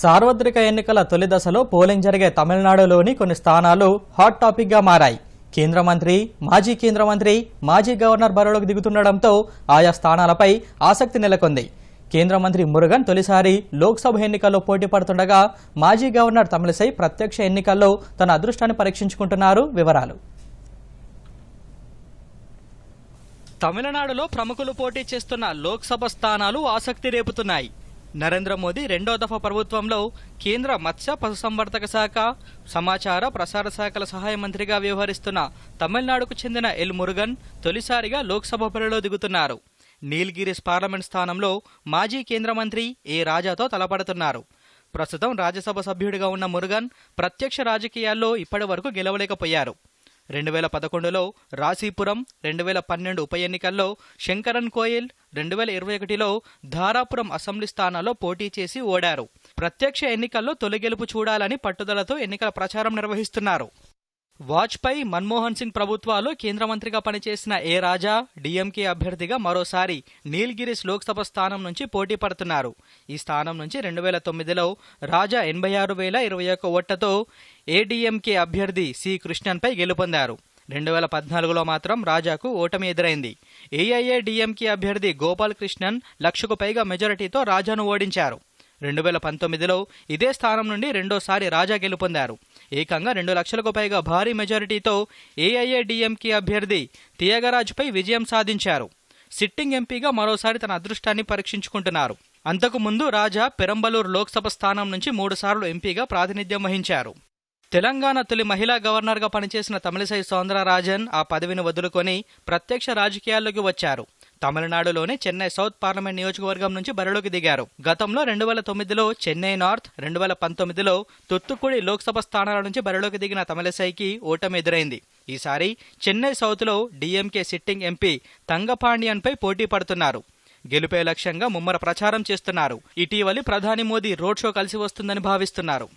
సార్వత్రిక ఎన్నికల తొలి దశలో పోలింగ్ జరిగే తమిళనాడులోని కొన్ని స్థానాలు హాట్ టాపిక్గా మారాయి. కేంద్ర మంత్రి మాజీ కేంద్ర మంత్రి మాజీ గవర్నర్ బరిలోకి దిగుతుండటంతో ఆయా స్థానాలపై ఆసక్తి నెలకొంది. కేంద్ర మంత్రి మురుగన్ తొలిసారి లోక్సభ ఎన్నికల్లో పోటీ పడుతుండగా మాజీ గవర్నర్ తమిళసై ప్రత్యక్ష ఎన్నికల్లో తన అదృష్టాన్ని పరీక్షించుకుంటున్నారు వివరాలు. తమిళనాడులో ప్రముఖులు పోటీ చేస్తున్న లోక్సభ స్థానాలు ఆసక్తి రేపుతున్నాయి. నరేంద్ర మోదీ రెండో దఫా ప్రభుత్వంలో కేంద్ర మత్స్య పశుసంవర్ధక శాఖ సమాచార ప్రసార శాఖల సహాయ మంత్రిగా వ్యవహరిస్తున్న తమిళనాడుకు చెందిన ఎల్ మురుగన్ తొలిసారిగా లోక్సభ బరిలో దిగుతున్నారు. నీల్గిరిస్ పార్లమెంట్ స్థానంలో మాజీ కేంద్ర మంత్రి ఏ రాజాతో తలపడుతున్నారు. ప్రస్తుతం రాజ్యసభ సభ్యుడిగా ఉన్న మురుగన్ ప్రత్యక్ష రాజకీయాల్లో ఇప్పటి వరకు గెలవలేకపోయారు. రెండు వేల పదకొండులో రాశీపురం రెండు వేల పన్నెండు ఉప ఎన్నికల్లో శంకరన్ కోయిల్ రెండు వేల ఇరవై ఒకటిలో ధారాపురం అసెంబ్లీ స్థానాల్లో పోటీ చేసి ఓడారు. ప్రత్యక్ష ఎన్నికల్లో తొలి గెలుపు చూడాలని పట్టుదలతో ఎన్నికల ప్రచారం నిర్వహిస్తున్నారు. వాజ్పేయి మన్మోహన్ సింగ్ ప్రభుత్వాలు కేంద్ర మంత్రిగా పనిచేసిన ఏ రాజా డీఎంకే అభ్యర్థిగా మరోసారి నీల్గిరిస్ లోక్సభ స్థానం నుంచి పోటీ పడుతున్నారు. ఈ స్థానం నుంచి రెండు వేల తొమ్మిదిలో రాజా ఎనభై ఆరు వేల ఇరవై ఒక్క ఓట్లతో ఏడీఎంకే అభ్యర్థి సి కృష్ణన్పై గెలుపొందారు. రెండు వేల పద్నాలుగులో మాత్రం రాజాకు ఓటమి ఎదురైంది. ఏఐఏడీఎంకే అభ్యర్థి గోపాల్ కృష్ణన్ లక్షకు పైగా మెజారిటీతో రాజాను ఓడించారు. రెండు వేల పంతొమ్మిదిలో ఇదే స్థానం నుండి రెండోసారి రాజా గెలుపొందారు. ఏకంగా రెండు లక్షలకు పైగా భారీ మెజారిటీతో ఏఐఏడిఎంకే అభ్యర్థి తియగరాజ్పై విజయం సాధించారు. సిట్టింగ్ ఎంపీగా మరోసారి తన అదృష్టాన్ని పరీక్షించుకుంటున్నారు. అంతకు ముందు రాజా పెరంబలూరు లోక్సభ స్థానం నుంచి మూడుసార్లు ఎంపీగా ప్రాతినిధ్యం వహించారు. తెలంగాణ తొలి మహిళా గవర్నర్గా పనిచేసిన తమిళసై సౌందరరాజన్ ఆ పదవిని వదులుకొని ప్రత్యక్ష రాజకీయాల్లోకి వచ్చారు. తమిళనాడులోని చెన్నై సౌత్ పార్లమెంట్ నియోజకవర్గం నుంచి బరిలోకి దిగారు. గతంలో రెండు వేల తొమ్మిదిలో చెన్నై నార్త్ రెండు వేల పంతొమ్మిదిలో తుత్తుకుడి లోక్సభ స్థానాల నుంచి బరిలోకి దిగిన తమిళసైకి ఓటమి ఎదురైంది. ఈసారి చెన్నై సౌత్లో డీఎంకే సిట్టింగ్ ఎంపీ తంగపాండియన్పై పోటీ పడుతున్నారు. గెలుపే లక్ష్యంగా ముమ్మర ప్రచారం చేస్తున్నారు. ఇటీవలి ప్రధాని మోదీ రోడ్ షో కలిసి వస్తుందని భావిస్తున్నారు.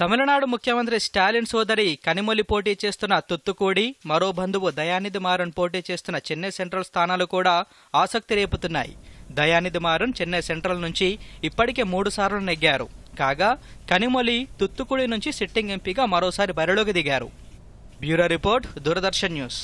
తమిళనాడు ముఖ్యమంత్రి స్టాలిన్ సోదరి కనిమొలి పోటీ చేస్తున్న తుత్తుకూడి మరో బంధువు దయానిధి మారన్ పోటీ చేస్తున్న చెన్నై సెంట్రల్ స్థానాలు కూడా ఆసక్తి రేపుతున్నాయి. దయానిధి మారన్ చెన్నై సెంట్రల్ నుంచి ఇప్పటికే మూడు సార్లు నెగ్గారు. కాగా కనిమొలి తుత్తుకుడి నుంచి సిట్టింగ్ ఎంపీగా మరోసారి బరిలోకి దిగారు. Bureau report Doordarshan news.